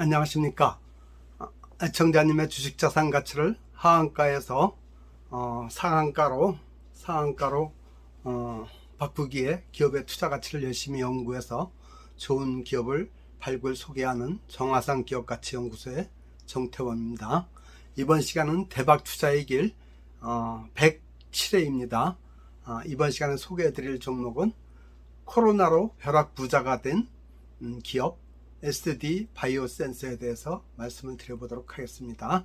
안녕하십니까. 아, 애청자님의 주식 자산 가치를 하한가에서 어, 상한가로 상한가로 어, 바꾸기에 기업의 투자 가치를 열심히 연구해서 좋은 기업을 발굴 소개하는 정화상 기업가치연구소의 정태원입니다. 이번 시간은 대박 투자의 길 어, 107회입니다. 아, 이번 시간에 소개해드릴 종목은 코로나로 벼락 부자가 된 음, 기업 SD 바이오 센서에 대해서 말씀을 드려보도록 하겠습니다.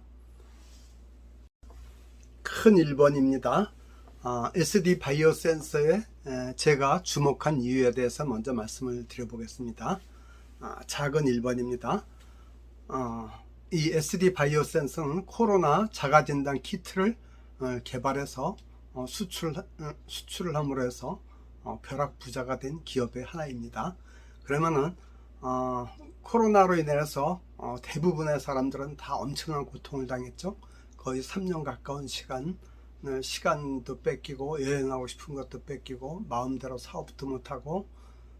큰 1번입니다. 아, SD 바이오 센서에 에, 제가 주목한 이유에 대해서 먼저 말씀을 드려보겠습니다. 아, 작은 1번입니다. 어, 이 SD 바이오 센서는 코로나 자가진단 키트를 어, 개발해서 어, 수출, 어, 수출을 함으로 해서 어, 벼락 부자가 된 기업의 하나입니다. 그러면은 어, 코로나로 인해서 어, 대부분의 사람들은 다 엄청난 고통을 당했죠. 거의 3년 가까운 시간, 시간도 뺏기고 여행하고 싶은 것도 뺏기고 마음대로 사업도 못하고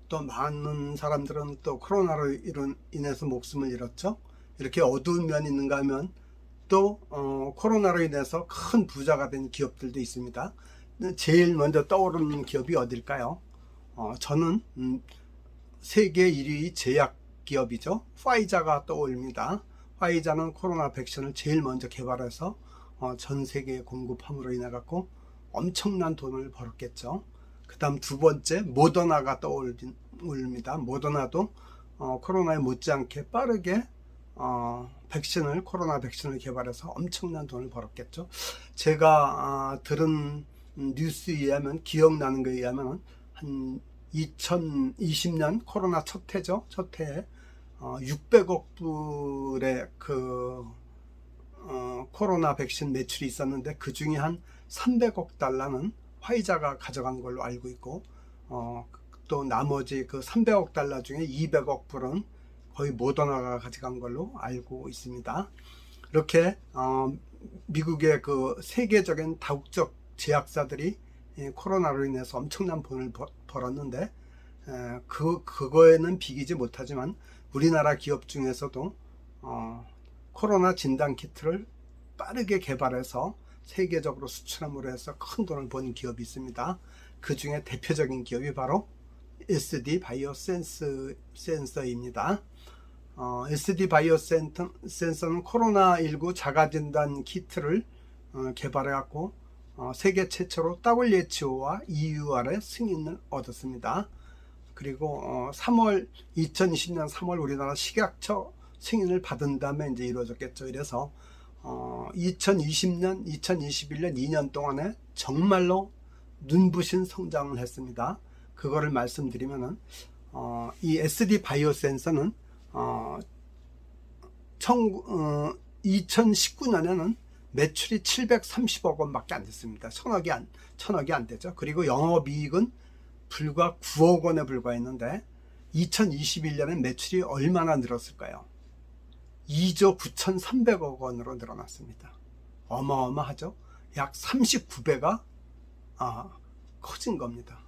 또 많은 사람들은 또 코로나로 인해서 목숨을 잃었죠. 이렇게 어두운 면이 있는가 하면 또 어, 코로나로 인해서 큰 부자가 된 기업들도 있습니다. 제일 먼저 떠오르는 기업이 어딜까요? 어, 저는 음, 세계 1위 제약 기업이죠. 파이자가 떠올립니다. 파이자는 코로나 백신을 제일 먼저 개발해서 어, 전 세계에 공급함으로 인해 갖고 엄청난 돈을 벌었겠죠. 그다음 두 번째 모더나가 떠올립니다. 모더나도 어, 코로나에 못지않게 빠르게 어, 백신을 코로나 백신을 개발해서 엄청난 돈을 벌었겠죠. 제가 아, 들은 뉴스에 의하면 기억나는 거에 의하면 한 2020년 코로나 첫 해죠. 첫 해에 어, 600억 불의 그 어, 코로나 백신 매출이 있었는데 그 중에 한 300억 달러는 화이자가 가져간 걸로 알고 있고 어, 또 나머지 그 300억 달러 중에 200억 불은 거의 모더나가 가져간 걸로 알고 있습니다. 이렇게 어, 미국의 그 세계적인 다국적 제약사들이 이 코로나로 인해서 엄청난 돈을 벌- 벌었는데 에, 그 그거에는 비기지 못하지만 우리나라 기업 중에서도 어, 코로나 진단 키트를 빠르게 개발해서 세계적으로 수출함으로 해서 큰 돈을 번 기업이 있습니다. 그 중에 대표적인 기업이 바로 SD 바이오 센스, 센서입니다. 어, SD 바이오 센터, 센서는 코로나19 자가진단 키트를 어, 개발해갖고 어, 세계 최초로 WHO와 EUR의 승인을 얻었습니다. 그리고 어, 3월 2020년 3월 우리나라 식약처 승인을 받은 다음에 이제 이루어졌겠죠. 이래서 어, 2020년, 2021년 2년 동안에 정말로 눈부신 성장을 했습니다. 그거를 말씀드리면은 어, 이 SD 바이오 센서는 어, 청, 어, 2019년에는 매출이 730억 원밖에 안 됐습니다. 천억이 안, 천억이 안 되죠. 그리고 영업이익은 불과 9억 원에 불과했는데 2021년에 매출이 얼마나 늘었을까요? 2조 9,300억 원으로 늘어났습니다. 어마어마하죠? 약 39배가 아, 커진 겁니다.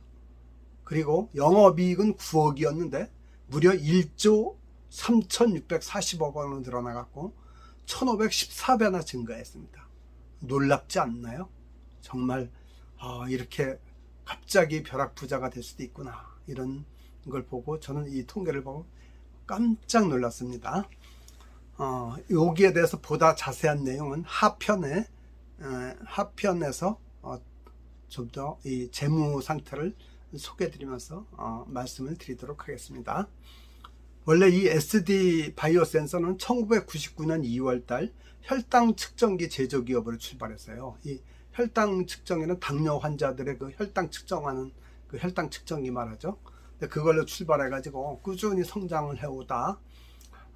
그리고 영업이익은 9억이었는데 무려 1조 3,640억 원으로 늘어나갔고 1,514배나 증가했습니다. 놀랍지 않나요? 정말 아, 이렇게 갑자기 벼락 부자가 될 수도 있구나 이런 걸 보고 저는 이 통계를 보고 깜짝 놀랐습니다. 어, 여기에 대해서 보다 자세한 내용은 하편에 에, 하편에서 어, 좀 더 이 재무 상태를 소개드리면서 어, 말씀을 드리도록 하겠습니다. 원래 이 SD 바이오 센서는 1999년 2월 달 혈당 측정기 제조 기업으로 출발했어요. 이 혈당 측정에는 당뇨 환자들의 그 혈당 측정하는 그 혈당 측정기 말하죠. 근데 그걸로 출발해 가지고 꾸준히 성장을 해오다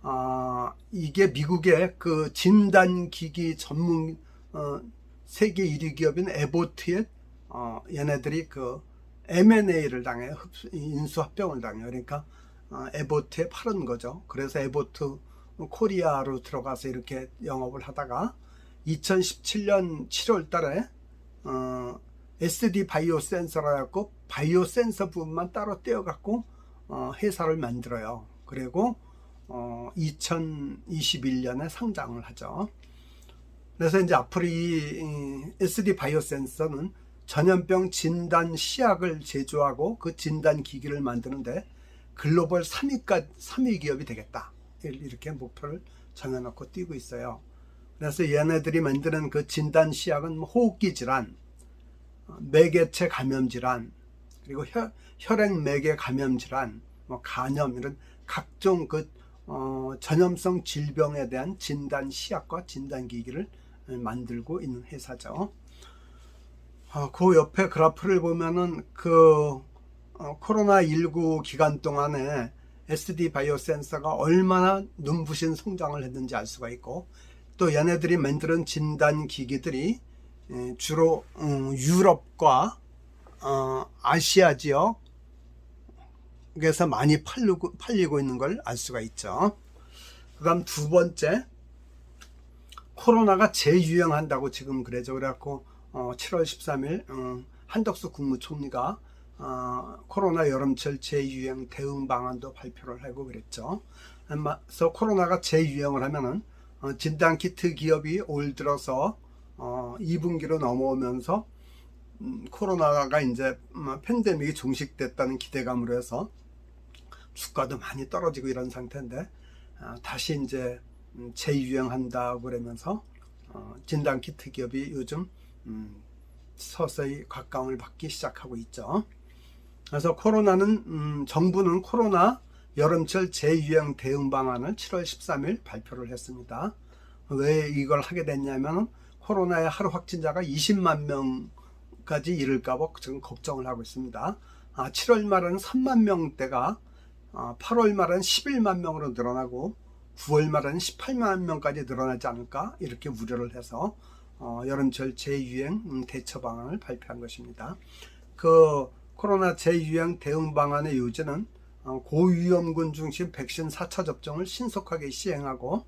아, 이게 미국의 그 진단 기기 전문 어, 세계 1위 기업인 에보트의 어, 얘네들이 그 M&A를 당해요. 흡수- 인수 합병을 당해요. 그러니까 어, 에보트에 팔은 거죠. 그래서 에보트 코리아로 들어가서 이렇게 영업을 하다가 2017년 7월 달에 어, SD 바이오 센서라 갖고 바이오 센서 부분만 따로 떼어 갖고 어, 회사를 만들어요. 그리고 어, 2021년에 상장을 하죠. 그래서 이제 앞으로 이, 이 SD 바이오 센서는 전염병 진단 시약을 제조하고 그 진단 기기를 만드는데 글로벌 3위까 3위 기업이 되겠다. 이렇게 목표를 정해놓고 뛰고 있어요. 그래서 얘네들이 만드는 그 진단 시약은 뭐 호흡기 질환, 어, 매개체 감염 질환, 그리고 혈, 혈액 매개 감염 질환, 뭐 간염 이런 각종 그 어, 전염성 질병에 대한 진단 시약과 진단 기기를 만들고 있는 회사죠. 어, 그 옆에 그래프를 보면은 그 어, 코로나19 기간 동안에 SD 바이오 센서가 얼마나 눈부신 성장을 했는지 알 수가 있고 또 얘네들이 만드는 진단 기기들이 에, 주로 음, 유럽과 어, 아시아 지역에서 많이 팔리고, 팔리고 있는 걸 알 수가 있죠. 그 다음 두 번째 코로나가 재유행한다고 지금 그래죠. 그래갖고 어, 7월 13일 어, 한덕수 국무총리가 어, 코로나 여름철 재유행 대응 방안도 발표를 하고 그랬죠. 그래서 코로나가 재유행을 하면은 어, 진단 키트 기업이 올 들어서 어, 2분기로 넘어오면서 음, 코로나가 이제 음, 팬데믹이 종식됐다는 기대감으로 해서 주가도 많이 떨어지고 이런 상태인데 아, 다시 이제 음, 재유행한다고 그러면서 어, 진단 키트 기업이 요즘 음, 서서히 각광을 받기 시작하고 있죠. 그래서 코로나는 음, 정부는 코로나 여름철 재유행 대응 방안을 7월 13일 발표를 했습니다. 왜 이걸 하게 됐냐면 코로나의 하루 확진자가 20만 명까지 이를까봐 지금 걱정을 하고 있습니다. 아, 7월 말은 3만 명대가 아, 8월 말은 11만 명으로 늘어나고 9월 말은 18만 명까지 늘어나지 않을까 이렇게 우려를 해서 어, 여름철 재유행 음, 대처 방안을 발표한 것입니다. 그 코로나 재유행 대응 방안의 요지는 어, 고위험군 중심 백신 4차 접종을 신속하게 시행하고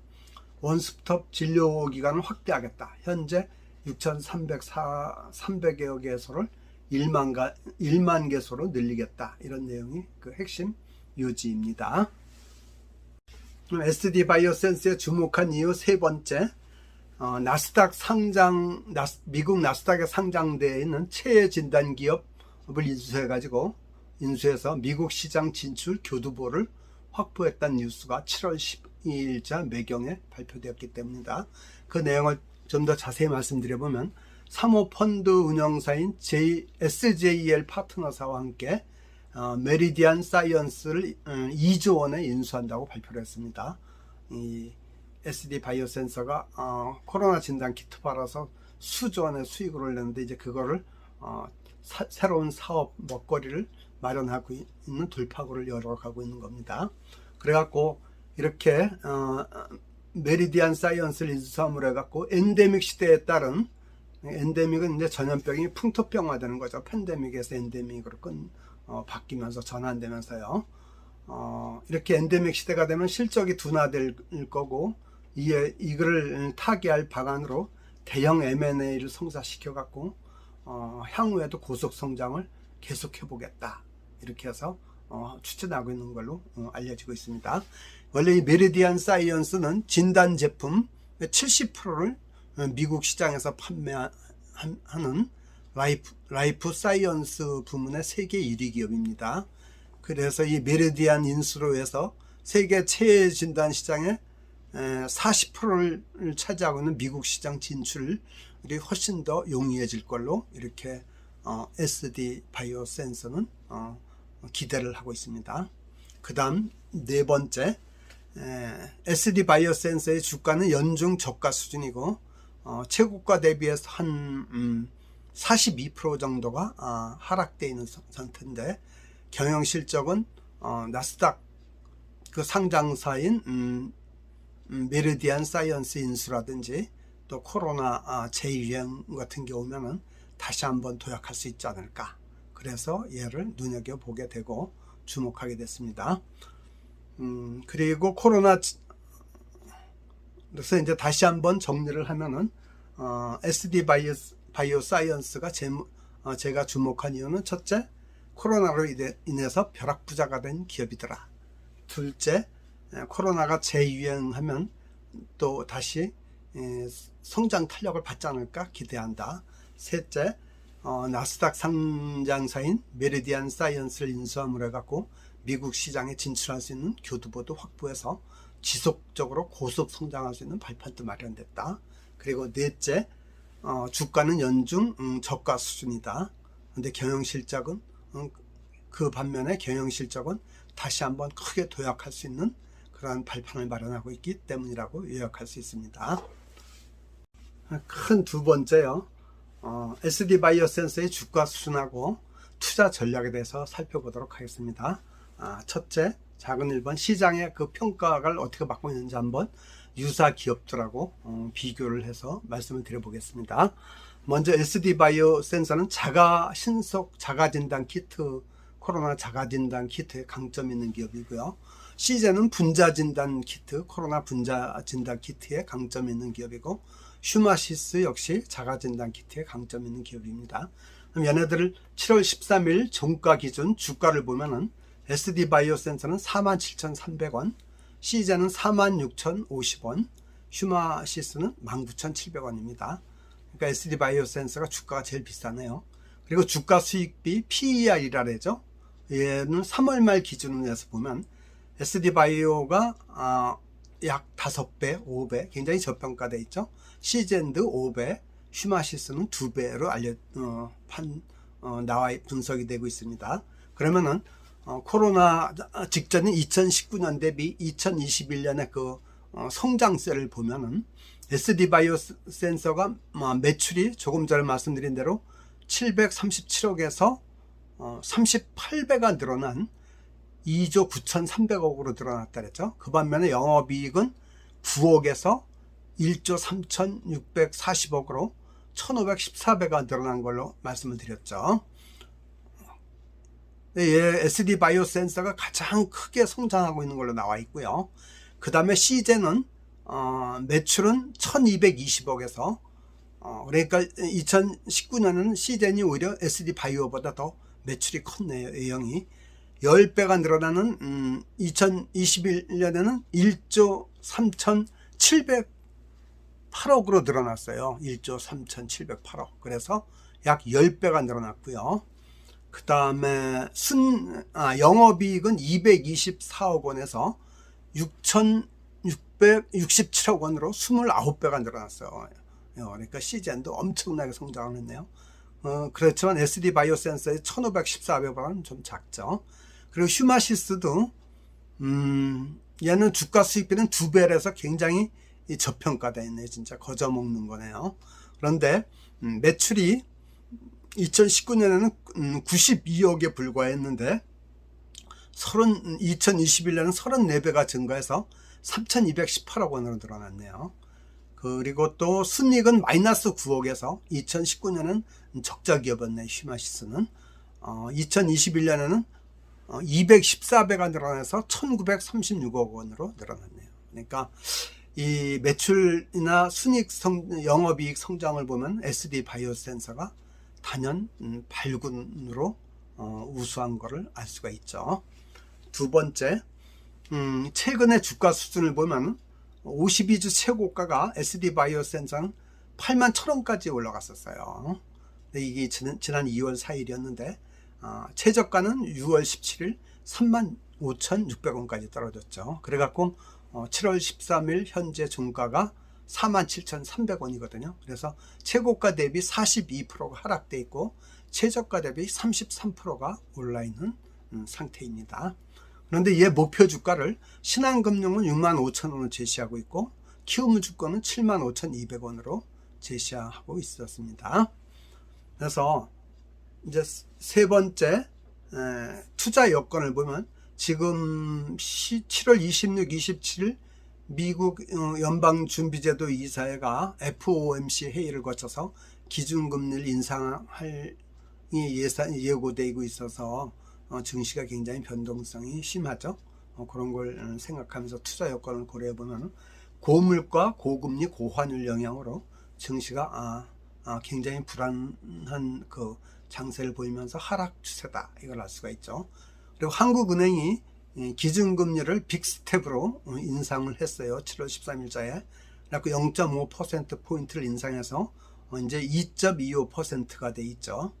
원스톱 진료 기간을 확대하겠다. 현재 6,300여 개소를 1만, 가, 1만 개소로 늘리겠다. 이런 내용이 그 핵심 요지입니다. SD 바이오센스에 주목한 이유 세 번째, 어, 나스닥 상장, 나스, 미국 나스닥에 상장되어 있는 체외 진단 기업 을 인수해 가지고, 인수해서 미국 시장 진출 교두보를 확보했다는 뉴스가 7월 12일자 매경에 발표되었기 때문이다. 그 내용을 좀 더 자세히 말씀드려 보면, 사모펀드 운영사인 J, SJL 파트너사와 함께 어, 메리디안 사이언스를 음, 2조 원에 인수한다고 발표를 했습니다. 이 SD 바이오 센서가 어, 코로나 진단 키트 팔아서 수조 원의 수익을 올렸는데 이제 그거를 어, 사, 새로운 사업 먹거리를 마련하고 있는 돌파구를 열어가고 있는 겁니다. 그래갖고 이렇게 어, 메리디안 사이언스를 인수함으로 해갖고 엔데믹 시대에 따른 엔데믹은 이제 전염병이 풍토병화되는 거죠. 팬데믹에서 엔데믹으로 끈, 어, 바뀌면서 전환되면서요. 어, 이렇게 엔데믹 시대가 되면 실적이 둔화될 거고 이에 이거를 타개할 방안으로 대형 M&A를 성사시켜 갖고 어, 향후에도 고속 성장을 계속해 보겠다 이렇게 해서 어, 추진하고 있는 걸로 어, 알려지고 있습니다. 원래 이 메리디안 사이언스는 진단 제품 70%를 미국 시장에서 판매하는 라이프, 라이프 사이언스 부문의 세계 1위 기업입니다. 그래서 이 메르디안 인수로 해서 세계 체외 진단 시장의 40%를 차지하고 있는 미국 시장 진출 이 훨씬 더 용이해질 걸로 이렇게 어, SD 바이오 센서는 어, 기대를 하고 있습니다. 그 다음 네 번째 SD 바이오 센서의 주가는 연중 저가 수준이고 어, 최고가 대비해서 한 음, 42% 정도가 어, 하락되어 있는 상태인데 경영 실적은 어, 나스닥 그 상장사인 음, 음, 메르디안 사이언스 인수라든지 또 코로나 아, 재유행 같은 게 오면은 다시 한번 도약할 수 있지 않을까. 그래서 얘를 눈여겨 보게 되고 주목하게 됐습니다. 음, 그리고 코로나 그래서 이제 다시 한번 정리를 하면은 어, SD 바이오, 바이오 사이언스가 제, 어, 제가 주목한 이유는 첫째 코로나로 인해, 인해서 벼락 부자가 된 기업이더라. 둘째 에, 코로나가 재유행하면 또 다시 에, 성장 탄력을 받지 않을까 기대한다. 셋째, 어, 나스닥 상장사인 메리디안 사이언스를 인수함으로 해갖고 미국 시장에 진출할 수 있는 교두보도 확보해서 지속적으로 고속 성장할 수 있는 발판도 마련됐다. 그리고 넷째, 어, 주가는 연중 음, 저가 수준이다. 근데 경영 실적은 음, 그 반면에 경영 실적은 다시 한번 크게 도약할 수 있는 그러한 발판을 마련하고 있기 때문이라고 요약할 수 있습니다. 큰 두 번째요. 어, SD 바이오센서의 주가 수준하고 투자 전략에 대해서 살펴보도록 하겠습니다. 아, 첫째, 작은 1번 시장의 그 평가를 어떻게 받고 있는지 한번 유사 기업들하고 어, 비교를 해서 말씀을 드려보겠습니다. 먼저 SD 바이오 센서는 자가 신속 자가 진단 키트 코로나 자가 진단 키트에 강점 있는 기업이고요. 시제는 분자 진단 키트 코로나 분자 진단 키트에 강점 있는 기업이고 슈마시스 역시 자가 진단 키트에 강점 있는 기업입니다. 그럼 얘네들을 7월 13일 종가 기준 주가를 보면은 SD 바이오 센서는 47,300원, 시제는 46,050원, 슈마시스는 19,700원입니다. 그러니까 SD 바이오 센서가 주가가 제일 비싸네요. 그리고 주가 수익비 PER이라 그러죠. 얘는 3월 말 기준으로 해서 보면 SD 바이오가 아, 약 5배, 5배 굉장히 저평가돼 있죠. 시젠드 5배, 슈마시스는 2배로 알려 어, 판 어, 나와 분석이 되고 있습니다. 그러면은 어, 코로나 직전인 2019년 대비 2021년의 그 어, 성장세를 보면은 SD 바이오 센서가 어, 매출이 조금 전에 말씀드린 대로 737억에서 어, 38배가 늘어난 2조 9,300억으로 늘어났다 그랬죠. 그 반면에 영업이익은 9억에서 1조 3,640억으로 1,514배가 늘어난 걸로 말씀을 드렸죠. 예, SD 바이오 센서가 가장 크게 성장하고 있는 걸로 나와 있고요. 그 다음에 시제는 어, 매출은 1220억에서 어, 그러니까 2019년에는 시젠이 오히려 SD 바이오보다 더 매출이 컸네요. A형이 10배가 늘어나는 음, 2021년에는 1조 3,708억으로 늘어났어요. 1조 3,708억. 그래서 약 10배가 늘어났고요. 그 다음에 순, 아, 영업이익은 224억 원에서 6,667억 원으로 29배가 늘어났어요. 그러니까 시젠도 엄청나게 성장을 했네요. 어, 그렇지만 SD 바이오 센서의 1514배보다는 좀 작죠. 그리고 휴마시스도, 음, 얘는 주가 수익비는 두 배라서 굉장히 저평가되어 있네요. 진짜 거저 먹는 거네요. 그런데, 음, 매출이 2019년에는 92억에 불과했는데 30, 2021년은 34배가 증가해서 3,218억 원으로 늘어났네요. 그리고 또 순이익은 마이너스 9억에서 2019년은 적자 기업이었네 슈마시스는 어, 2021년에는 214배가 늘어나서 1936억 원으로 늘어났네요. 그러니까 이 매출이나 순이익 성, 영업이익 성장을 보면 SD 바이오 센서가 단연 음, 발군으로 어, 우수한 것을 알 수가 있죠. 두 번째, 음, 최근의 주가 수준을 보면 52주 최고가가 SD 바이오 센서는 8만 1천원까지 올라갔었어요. 이게 지난, 지난 2월 4일이었는데 어, 최저가는 6월 17일 3만 5,600원까지 떨어졌죠. 그래갖고 어, 7월 13일 현재 종가가 47,300원이거든요. 그래서 최고가 대비 42%가 하락돼 있고 최저가 대비 33%가 올라 있는 음, 상태입니다. 그런데 얘 목표 주가를 신한금융은 6만 5천 원을 제시하고 있고 키움주권은 7만 5,200원으로 제시하고 있었습니다. 그래서 이제 세 번째 에, 투자 여건을 보면 지금 7월 26, 27일 미국 어, 연방준비제도 이사회가 FOMC 회의를 거쳐서 기준금리를 인상할 예산 예고되고 있어서 어, 증시가 굉장히 변동성이 심하죠. 어, 그런 걸 생각하면서 투자 여건을 고려해 보면 고물가, 고금리, 고환율 영향으로 증시가 아, 아, 굉장히 불안한 그 장세를 보이면서 하락 추세다 이걸 알 수가 있죠. 그리고 한국은행이 이 기준금리를 빅스텝으로 어, 인상을 했어요. 7월 13일자에. 그래갖고 0.5% 포인트를 인상해서 어, 이제 2.25%가 돼 있죠.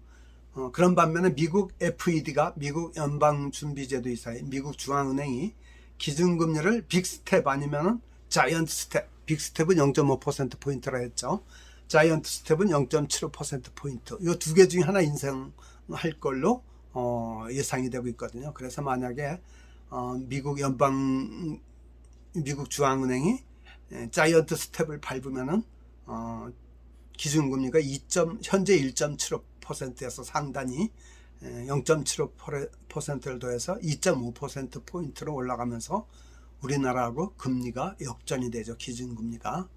어, 그런 반면에 미국 FED가 미국 연방준비제도 이사회 미국 중앙은행이 기준금리를 빅스텝 아니면은 자이언트 스텝 빅스텝은 0.5% 포인트라 했죠. 자이언트 스텝은 0.75% 포인트. 이 두 개 중에 하나 인상할 걸로 어, 예상이 되고 있거든요. 그래서 만약에 어, 미국 연방 미국 중앙은행이 에, 자이언트 스텝을 밟으면은 어, 기준금리가 2. 현재 1.75%에서 상단이 0.75%를 더해서 2.5% 포인트로 올라가면서 우리나라하고 금리가 역전이 되죠. 기준금리가.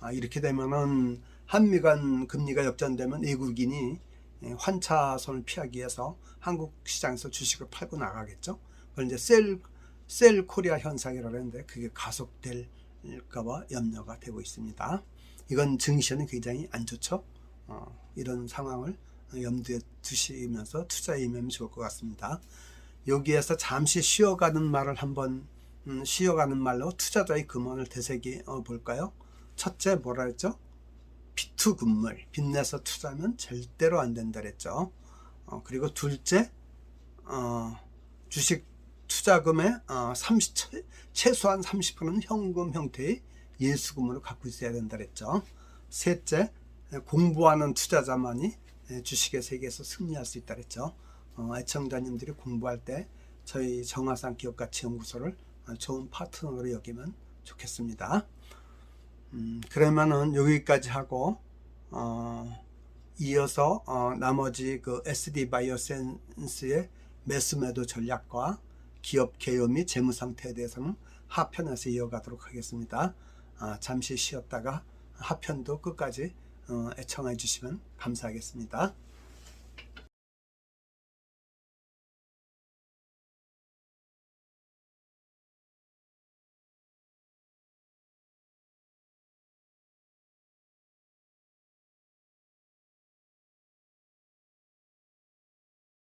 아, 이렇게 되면은 한미 간 금리가 역전되면 외국인이 예, 환차손을 피하기 위해서 한국 시장에서 주식을 팔고 나가겠죠. 이제 셀, 셀 코리아 현상이라고 하는데 그게 가속될까봐 염려가 되고 있습니다. 이건 증시는 굉장히 안 좋죠. 어, 이런 상황을 염두에 두시면서 투자에 임하면 좋을 것 같습니다. 여기에서 잠시 쉬어가는 말을 한번 음, 쉬어가는 말로 투자자의 금원을 되새겨 볼까요? 첫째 뭐라 했죠? 비투금물 빚내서 투자하면 절대로 안 된다 그랬죠. 어, 그리고 둘째 어, 주식 투자금의 어, 30, 최- 최소한 30%는 현금 형태의 예수금으로 갖고 있어야 된다 그랬죠. 셋째 에, 공부하는 투자자만이 에, 주식의 세계에서 승리할 수 있다 그랬죠. 어, 애청자님들이 공부할 때 저희 정화산 기업가치 연구소를 어, 좋은 파트너로 여기면 좋겠습니다. 음, 그러면은 여기까지 하고 어, 이어서 어, 나머지 그 SD 바이오센스의 매수 매도 전략과 기업 개요 및 재무 상태에 대해서는 하편에서 이어가도록 하겠습니다. 아, 잠시 쉬었다가 하편도 끝까지 어, 애청해 주시면 감사하겠습니다.